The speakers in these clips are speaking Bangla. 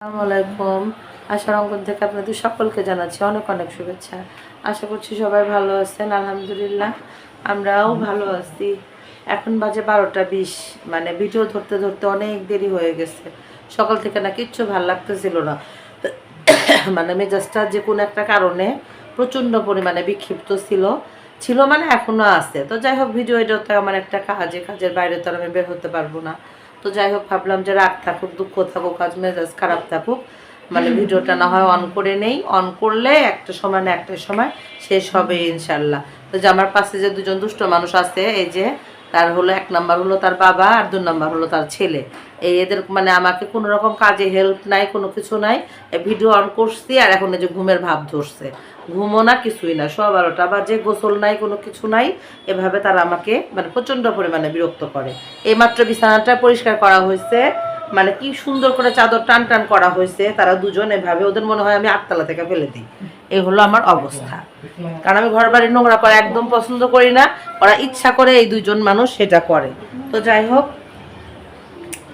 আসসালামু আলাইকুম। আশার অঙ্কন থেকে আপনাদের সকলকে জানাচ্ছি অনেক অনেক শুভেচ্ছা। আশা করছি সবাই ভালো আছেন, আলহামদুলিল্লাহ। আমরাও ভালো আছি। এখন বাজে বারোটা বিশ। মানে ভিডিও ধরতে ধরতে অনেক দেরি হয়ে গেছে। সকাল থেকে না কিচ্ছু ভালো লাগতেছিল না। মানে মেজাজটা যে কোনো একটা কারণে প্রচণ্ড পরিমাণে বিক্ষিপ্ত ছিল। ছিল মানে এখনও আছে। তো যাই হোক, ভিডিও এটা তো আমার একটা কাজে, কাজের বাইরে তো আমি বের হতে পারব না। তো যাই হোক, ভাবলাম যে রাগ থাকুক, দুঃখ থাকুক, আজ মেজাজ খারাপ থাকুক মানে ভিডিওটা না হয় অন করে নেই। অন করলে একটা সময় না একটা সময় শেষ হবে ইনশাল্লাহ। তো যে আমার পাশে যে দুজন দুষ্ট মানুষ আছে, এই যে তার হলো এক নাম্বার হলো তার বাবা আর দু নাম্বার হলো তার ছেলে। এই এদের মানে আমাকে কোনো রকম কাজে হেল্প নাই, কোনো কিছু নাই। ভিডিও অন করছি আর এখন এই যে ঘুমের ভাব ধরছে। ঘুমো না, কিছুই না। সব বারোটা বাজে, গোসল নাই, কোনো কিছু নাই। এভাবে তারা আমাকে মানে প্রচণ্ড পরিমাণে বিরক্ত করে। এইমাত্র বিছানাটা পরিষ্কার করা হয়েছে। মানে কি সুন্দর করে চাদর টান টান করা হয়েছে, তারা দুজন এভাবে ওদের মনে হয় আমি আটতলা থেকে ফেলে দিই। এই হলো আমার অবস্থা। কারণ আমি ঘর বাড়ি নোংরা করা একদম পছন্দ করি না, ওরা ইচ্ছা করে এই দুজন মানুষ সেটা করে। তো যাই হোক,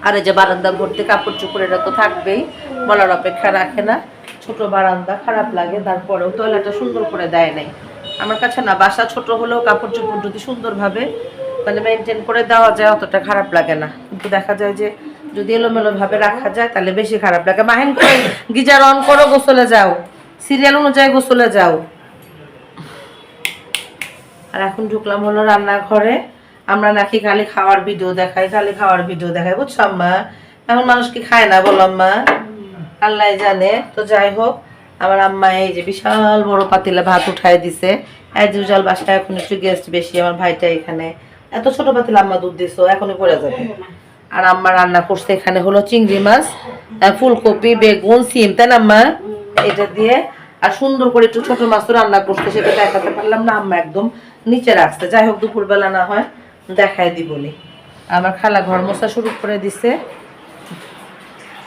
আর এই যে বারান্দা ভর্তি, কাপড় চোপড় এটা তো থাকবেই, বলার অপেক্ষা রাখে না। ছোট বারান্দা, খারাপ লাগে, তারপরেও টয়লেটটা সুন্দর করে দেয় নাই। আমার কাছে না, বাসা ছোট হলেও কাপড় চোপড় যদি সুন্দরভাবে মানে মেনটেন করে দেওয়া যায়, অতটা খারাপ লাগে না। কিন্তু দেখা যায় যে যদি এলোমেলো ভাবে রাখা যায়, তাহলে বেশি খারাপ লাগে। মাহেন করে গিজার অন করো, গোসলে যাও। সিরিয়াল অনুযায়ী গোসলে যাও। আর এখন ঢুকলাম হলো রান্নাঘরে। আমরা নাকি খালি খাওয়ার ভিডিও দেখাই, খালি খাওয়ার ভিডিও দেখাই, বুঝছ আম্মা? এখন মানুষ কি খায় না বলো আম্মা? আল্লাহ জানে। তো যাই হোক, আমার আম্মা এই যে বিশাল বড় পাতিলে ভাত উঠাই দিছে। অ্যাজ ইউজাল বাসায় এখন একটু গেস্ট বেশি, আমার ভাইটা এখানে। এত ছোট পাতিলে আম্মা দুধ দিছো, এখনই পড়ে যাবে। আর আম্মা রান্না করছে এখানে হলো চিংড়ি মাছ ফুলকপি, বেগুন, সিম, তাই না আম্মা? এটা দিয়ে। আর সুন্দর করে একটু ছোট মাছ তো রান্না করতে সেটা দেখাতে পারলাম না, আম্মা একদম নিচে রাখছে। যাই হোক, দুপুরবেলা না হয় দেখাই দিবনি আমার খালা ঘর মোছা শুরু করে দিছে।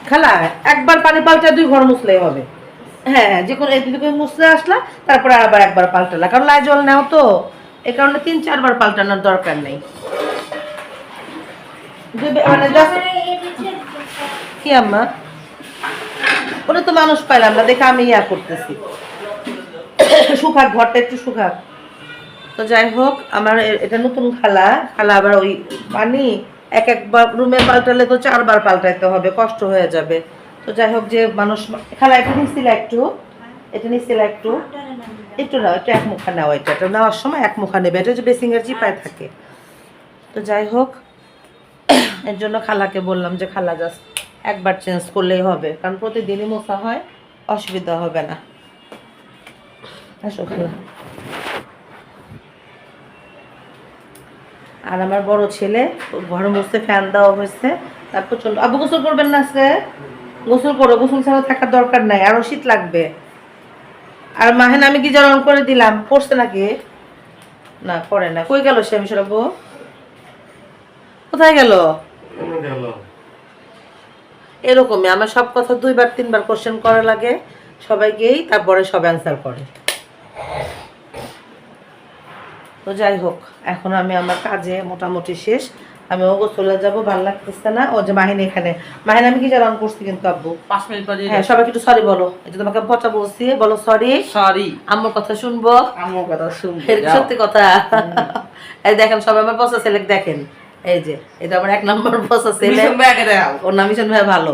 খালা, একবার পানি পাল্টা দুই ঘর মুছলেই হবে। হ্যাঁ হ্যাঁ যে কোনো এদিকে মুছলে আসলা, তারপরে আবার একবার পাল্টালা। কারণ লাই জল নেও তো। এ কারণে তিন, চারবার পাল্টানোর দরকার নেই। কি আম্মা? ওটা তো মানুষ পাইলাম না দেখে আমি ইয়া করতেছি। শুকাক ঘরটা একটু শুকাক তো যাই হোক, আমার এটা নতুন খালা খালা আবার ওই পানি, এক একবার রুমে পাল্টালে তো চারবার পাল্টাইতে হবে, কষ্ট হয়ে যাবে। তো যাই হোক, যে মানুষ খালা, এটা নিচ্ছিল একটু, এটা নিচ্ছিল একটু। একটু নাও, একটু এক মুখা নেওয়া এটা এটা নেওয়ার সময় এক মুখা নেবে, এটা যে বেসিংয়ের চিপায় থাকে। তো যাই হোক এর জন্য খালাকে বললাম যে, খালা জাস্ট একবার চেঞ্জ করলেই হবে। কারণ প্রতিদিনই মোছা হয়, অসুবিধা হবে না। আসো, খালা। আর আমার বড় ছেলে ঘরে বসতে ফ্যান দেওয়া হয়েছে। তার প্রচণ্ড আবু গোসল করবেন না আজকে? গোসল করো, গোসল ছাড়া থাকার দরকার নাই, আরও শীত লাগবে। আর মাহেন, আমি কি অন করে দিলাম। পড়ছে নাকি? না পড়ে না। কই গেল সে আমি সরাবো কোথায় গেল? এরকমই আমার সব কথা দুইবার তিনবার কোশ্চেন করা লাগে সবাইকেই তারপরে সব অ্যান্সার করে। তো যাই হোক এখন আমি আমার কাজে মোটামুটি শেষ। আমি ও চলে যাব ভালো লাগতেছে না। ও যে মাহিনী এখানে। মাহিনী আমি কি জানান করছি কিন্তু আব্বু? পাঁচ মিনিট পরে হ্যাঁ সবাইকে একটু সরি বলো। এই যে তোমাকে পচা বলছি বলো সরি সরি আম্মুর কথা শুনব। আমার কথা শুনব। সত্যি কথা। এই দেখেন সবাই আমার পচা ছেলে দেখেন। এই যে এটা আমার এক নম্বর ব্যাগে দাও ওর নাম মিশন ভাই ভালো।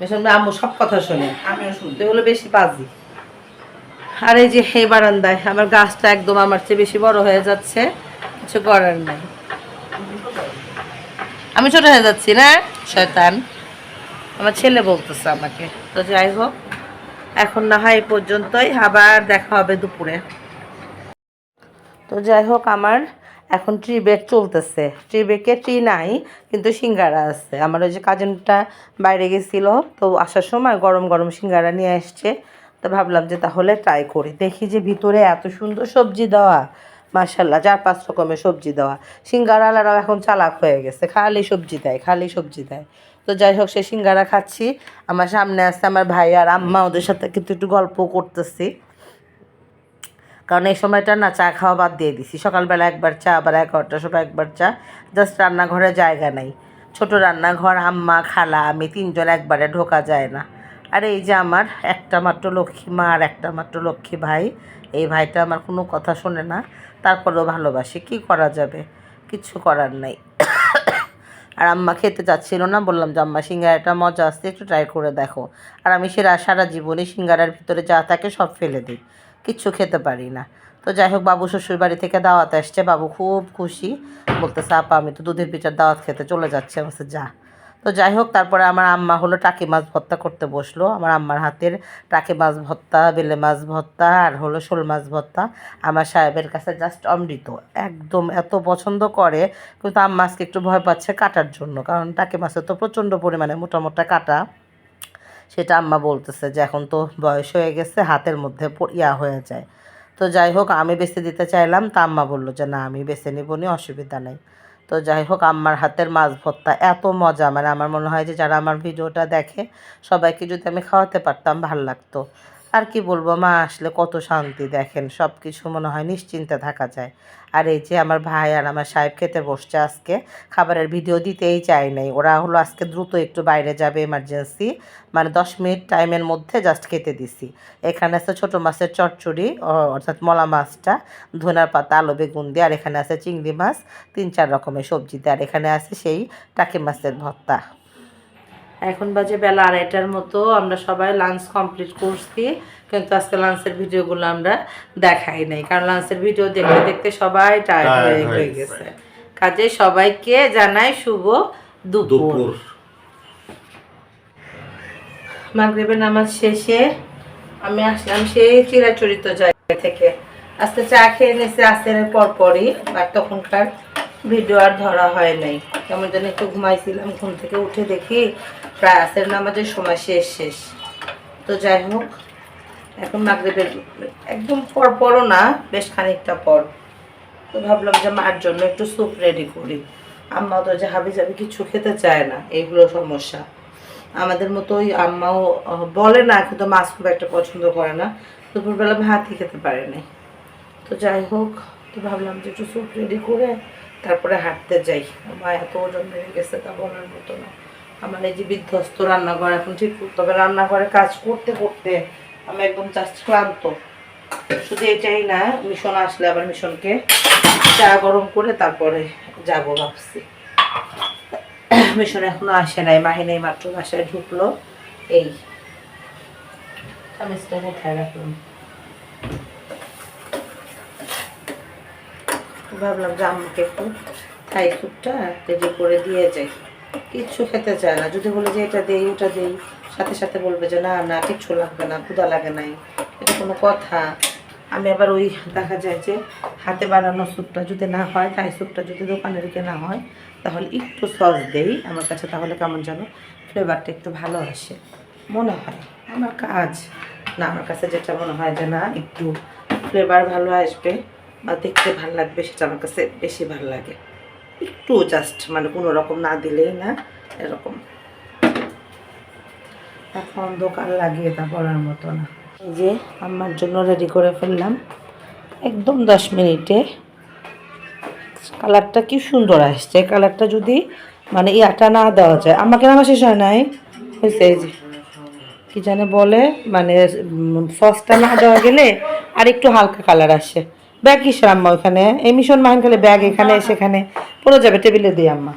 মিশন ভাই আম্মু সব কথা শোনে। আমিও শুনব বেশি বাজি। আর এই যে এই বারান্দায় আমার গাছটা একদম আমার চেয়ে বেশি বড় হয়ে যাচ্ছে কিছু করার নাই। আমি ছোট হয়ে যাচ্ছি না শয়তান। আমার ছেলে বলতেছে আমাকে। তো যাই হোক এখন না হয় পর্যন্তই আবার দেখা হবে দুপুরে। তো যাই হোক আমার এখন ট্রি ব্যাগ চলতেছে। ট্রি ব্যাগে ট্রি নাই, কিন্তু সিঙ্গারা আছে। আমার ওই যে কাজিনটা বাইরে গেছিল, তো আসার সময় গরম গরম সিঙ্গারা নিয়ে আসছে। তো ভাবলাম যে তাহলে ট্রাই করি। দেখি যে ভিতরে এত সুন্দর সবজি দেওয়া। মার্শাল্লাহ চার পাঁচ রকমের সবজি দেওয়া। সিঙ্গারালারাও এখন চালাক হয়ে গেছে। খালি সবজি দেয়, খালি সবজি দেয়। তো যাই হোক, সে সিঙ্গারা খাচ্ছি। আমার সামনে আসছে আমার ভাই আর আম্মা, ওদের সাথে কিন্তু একটু গল্প করতেছি। কারণ এই সময়টা না চা খাওয়া বাদ দিয়ে দিছি। সকালবেলা একবার চা, আবার এগারোটার সময় একবার চা। জাস্ট রান্নাঘরে জায়গা নাই। ছোট রান্নাঘর, আম্মা, খালা, আমি তিনজন একবারে ঢোকা যায় না। আর এই যে আমার একটা মাত্র লক্ষ্মী মা আর একটা মাত্র লক্ষ্মী ভাই, এই ভাইটা আমার কোনো কথা শোনে না। তারপরেও ভালোবাসে। কি করা যাবে? কিচ্ছু করার নেই। আর আম্মা খেতে চাচ্ছিল না। বললাম যে, আম্মা, সিঙ্গারাটা মজা আসছে একটু ট্রাই করে দেখো। আর আমি সেরা, সারা জীবনে সিঙ্গারার ভিতরে যা থাকে সব ফেলে দিই। কিচ্ছু খেতে পারি না। তো যাই হোক বাবু শ্বশুর বাড়ি থেকে দাওয়াত আসছে। বাবু খুব খুশি। বলতেছে আপা আমি তো দুধের পিঠার দাওয়াত খেতে চলে যাচ্ছি। আমি বলছি, যা। তো যাই হোক তারপরে আমার আম্মা হলো টাকি মাছ ভর্তা করতে বসল। আমার আম্মার হাতের টাকি মাছ ভর্তা বেলে মাছ ভর্তা আর হলো শোল মাছ ভর্তা আমার সাহেবের কাছে জাস্ট অমৃত। একদম এত পছন্দ করে কিন্তু আম্মা আজকে একটু ভয় পাচ্ছে কাটার জন্য। কারণ টাকি মাছে তো প্রচণ্ড পরিমাণে মোটা মোটা কাটা। সেটা আম্মা বলতেছে যে এখন তো বয়স হয়ে গেছে, হাতের মধ্যে ইয়া হয়ে যায়। তো যাই হোক, আমি বেছে দিতে চাইলাম, তা আম্মা বলল যে না, আমি বেছে নিব, নি, অসুবিধা নেই। তো যাই হোক, আম্মার হাতের মাছ ভর্তা এত মজা মানে আমার মনে হয় যে যারা আমার ভিডিওটা দেখে, সবাইকে যদি আমি খাওয়াতে পারতাম, ভালো লাগতো। আর কি বলব, মা আসলে কত শান্তি দেখেন সব কিছু মনে হয় নিশ্চিন্তে থাকা যায়। আর এই যে আমার ভাই আর আমার সাহেব খেতে বসছে আজকে, খাবারের ভিডিও দিতেই চাই নাই। ওরা হলো আজকে দ্রুত একটু বাইরে যাবে এমার্জেন্সি মানে দশ মিনিট টাইমের মধ্যে জাস্ট খেতে দিছি। এখানে আছে ছোটো মাছের চচ্চড়ি অর্থাৎ মলা মাছটা, ধনার পাতা, আলু, বেগুন দিয়ে, আর এখানে আছে চিংড়ি মাছ, তিন চার রকমের সবজিতে আর এখানে আছে সেই টাকি মাছের ভর্তা। এখন বাজে বেলা আড়াইটার মতো আমরা সবাই লাঞ্চ কমপ্লিট করছি কিন্তু আজকে লাঞ্চের ভিডিওগুলো আমরা দেখাই নাই কারণ লাঞ্চের ভিডিও দেখতে দেখতে সবাই টায়ার্ড হয়ে গেছে। কাজে সবাইকে জানাই শুভ দুপুর। মাগরিবের নামাজ শেষে আমি আসলাম সেই চিরাচরিত জায়গা থেকে। আজকে চা খেয়ে নিয়েছে আসের পর পরই আর তখনকার ভিডিও আর ধরা হয় নাই। কেমন যেন একটু ঘুমাইছিলাম ঘুম থেকে উঠে দেখি প্রায় আসের নামাজের সময় শেষ শেষ। তো যাই হোক, এখন মাগরিবের একদম পর, পরও না, বেশ খানিকটা পর। তো ভাবলাম যে মার জন্য একটু স্যুপ রেডি করি। আম্মা তো যে হাবি যাবি কিছু খেতে চায় না, এইগুলো সমস্যা। আমাদের মতোই আম্মাও বলে না, কিন্তু মাছ খুব একটা পছন্দ করে না। দুপুরবেলা ভাতই খেতে পারে নাই। তো যাই হোক, তো ভাবলাম যে একটু স্যুপ রেডি করে তারপরে হাঁটতে যাই। মা এত ওজন বেড়ে গেছে তা বলার মতো না। আমার এই যে বিধ্বস্ত রান্নাঘর এখন ঠিক তবে রান্নাঘরে কাজ করতে করতে আমি একদম জাস্ট ক্লান্ত। শুধু এটাই না মিশন আসলে আবার মিশনকে চা গরম করে তারপরে যাব ভাবছি। মিশন এখনও আসে নাই মাহিনী মাত্র বাসায় ঢুকলো। এই। চামিচটা কোথায় রাখলাম? ভাবলাম যে আমাকে একটু থাই রেডি করে দিয়ে যাই। কিচ্ছু খেতে চায় না। যদি বলে যে এটা দেই, ওটা দেই, সাথে সাথে বলবে যে না না, কিচ্ছু লাগবে না ক্ষুদা লাগে নাই। এটা কোনো কথা। আমি আবার ওই দেখা যায় যে হাতে বানানো স্যুপটা যদি না হয় তাই স্যুপটা যদি দোকানের কেনা হয়, তাহলে একটু সস দেই আমার কাছে, তাহলে কেমন যেন ফ্লেভারটা একটু ভালো আসে। মনে হয়। আমার কাজ। না, আমার কাছে যেটা মনে হয় যে না, একটু ফ্লেভার ভালো আসবে বা দেখতে ভালো লাগবে, সেটা আমার কাছে বেশি ভালো লাগে। একটু জাস্ট মানে কোনো রকম না দিলেই না, এরকম। এখন দোকান লাগিয়ে তা বলার মতো না। যে আমার জন্য রেডি করে ফেললাম, একদম দশ মিনিটে। কালারটা কি সুন্দর আসছে, কালারটা যদি মানে ইয়াটা না দেওয়া যায়। আমাকে আমার শেষ হয় নাই? হয়েছে, এই যে। কি জানে বলে মানে সসটা না দেওয়া গেলে আর একটু হালকা কালার আসে। ব্যাগ কিসের আম্মা ওখানে এই মিশন মাহিন খালি ব্যাগ এখানে সেখানে। পড়ে যাবে টেবিলে দিয়ে আম্মা।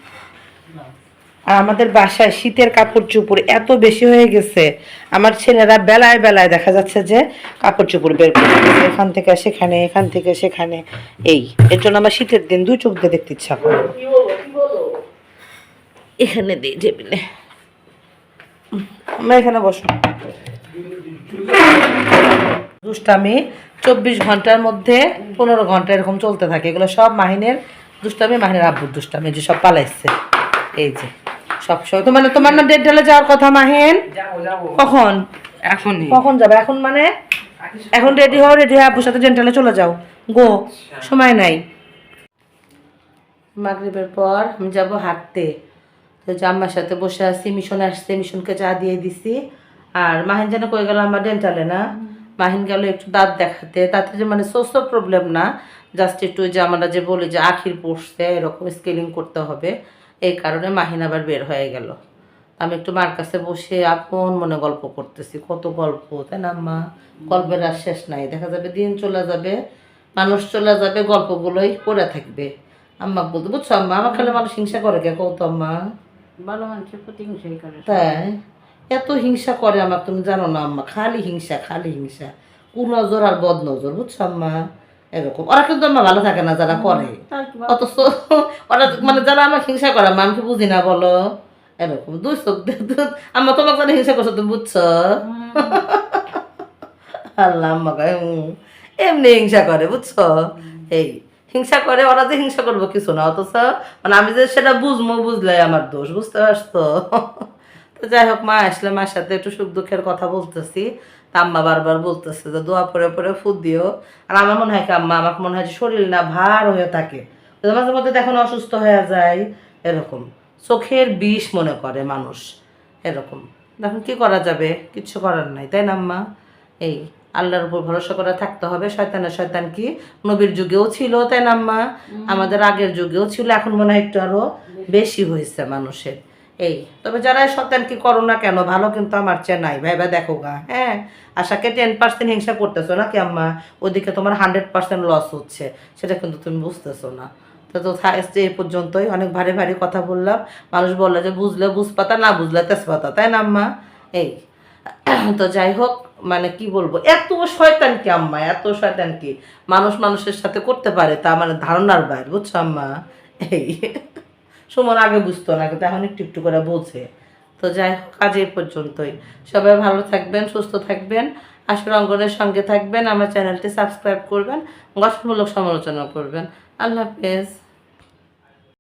আর আমাদের বাসায় শীতের কাপড় চুপড় এত বেশি হয়ে গেছে আমার ছেলেরা বেলায় বেলায় দেখা যাচ্ছে যে কাপড় চুপড় বের করে এখান থেকে সেখানে এখান থেকে সেখানে। এই এর জন্য আমার শীতের দিন দুই চোখ দিয়ে দেখতে ইচ্ছা করে। এখানে দিই টেবিলে। আমরা এখানে বসো। দুষ্টামি চব্বিশ ঘণ্টার মধ্যে পনেরো ঘণ্টা এরকম চলতে থাকে। এগুলো সব মাহিনের দুষ্টামি মাহিনের আব্বুর দুষ্টামি যে সব পালাইছে। এই যে সব সময়। তোমার তোমার না ডেট ঢালে যাওয়ার কথা মাহিন? কখন? এখনই। কখন যাবে? এখন মানে? এখন রেডি হও রেডি হয়ে আব্বুর সাথে ডেন্টালে চলে যাও। গো সময় নাই। মাগরিবের পর আমি যাব হাঁটতে। তো জাম্মার সাথে বসে আছি মিশন আসছে মিশনকে চা দিয়ে দিছি। আর মাহিন যেন কয়ে গেল আমার ডেন্টালে না? মাহিন গেল একটু দাঁত দেখাতে। তাতে যে মানে সোসো প্রবলেম না জাস্ট একটু যে আমরা যে বলি যে আখির পড়ছে এরকম স্কেলিং করতে হবে এই কারণে মাহিন আবার বের হয়ে গেল। আমি একটু মার কাছে বসে আপন মনে গল্প করতেছি কত গল্প? তাই না আম্মা? গল্পের আর শেষ নাই। দেখা যাবে দিন চলে যাবে মানুষ চলে যাবে গল্পগুলোই পড়ে থাকবে। আম্মা বলতে বুঝছ আম্মা? আমার খালি মানুষ হিংসা করে কে কত আম্মা? ভালো মানুষের প্রতি হিংসাই করে তাই? এত হিংসা করে আমার তুমি জানো না আম্মা খালি হিংসা খালি হিংসা। কু নজর আর বদ নজর বুঝছ আম্মা? এরকম। ওরা কিন্তু আম্মা ভালো থাকে না যারা করে। অথচ ওরা মানে যারা আমার হিংসা করে আম্মা আমি বুঝি না বলো? এরকম। দুই চোখ আম্মা তোমাকে যারা হিংসা করছ তুমি বুঝছ? আল্লাহ আম্মা কয়। এমনি হিংসা করে বুঝছ? এই হিংসা করে ওরা যে হিংসা করব কিছু না অথচ মানে আমি যে সেটা বুঝব বুঝলে আমার দোষ বুঝতে পারছ? যাই হোক মা আসলে মার সাথে একটু সুখ দুঃখের কথা বলতেছি। তা আম্মা বারবার বলতেছে যে দোয়া পরে পরে ফুদ দিও। আর আমার মনে হয় কি আম্মা আমার মনে হয় যে শরীর না ভার হয়ে থাকে। মাঝে মধ্যে দেখুন অসুস্থ হয়ে যায় এরকম। চোখের বিষ মনে করে মানুষ এরকম। দেখুন কি করা যাবে? কিচ্ছু করার নাই তাই না আম্মা? এই আল্লাহর উপর ভরসা করে থাকতে হবে। শয়তানের শয়তান কি? নবীর যুগেও ছিল তাই না আম্মা? আমাদের আগের যুগেও ছিল এখন মনে হয় একটু আরও বেশি হয়েছে মানুষের। এই, তবে যারা এই কি করো না কেন, ভালো কিন্তু আমার চেয়ে নাই, ভাই দেখো গা হ্যাঁ? আশাকে টেন পার্সেন্ট হিংসা করতেছো নাকি আম্মা? ওদিকে তোমার হান্ড্রেড পার্সেন্ট লস হচ্ছে, সেটা কিন্তু তুমি বুঝতেছো না। তো তো থাকছে এই পর্যন্তই, অনেক ভারী ভারী কথা বললাম। মানুষ বলল যে বুঝলে বুঝপাতা, না বুঝলে তেজপাতা, তাই না আম্মা? এই, তো যাই হোক মানে কি বলব, এত শয়তান কি আম্মা, এত শয়তান কি? মানুষ মানুষের সাথে করতে পারে, তা মানে ধারণার বাইরে, বুঝছ আম্মা? এই সুমন আগে বুঝতো না, কিন্তু এখন একটু একটু করে বোঝে তো যাই হোক, আজ এই পর্যন্তই। সবাই ভালো থাকবেন, সুস্থ থাকবেন। আসল অঙ্গনের সঙ্গে থাকবেন। আমার চ্যানেলটি সাবস্ক্রাইব করবেন, গঠনমূলক সমালোচনা করবেন। আল্লাহ হাফেজ।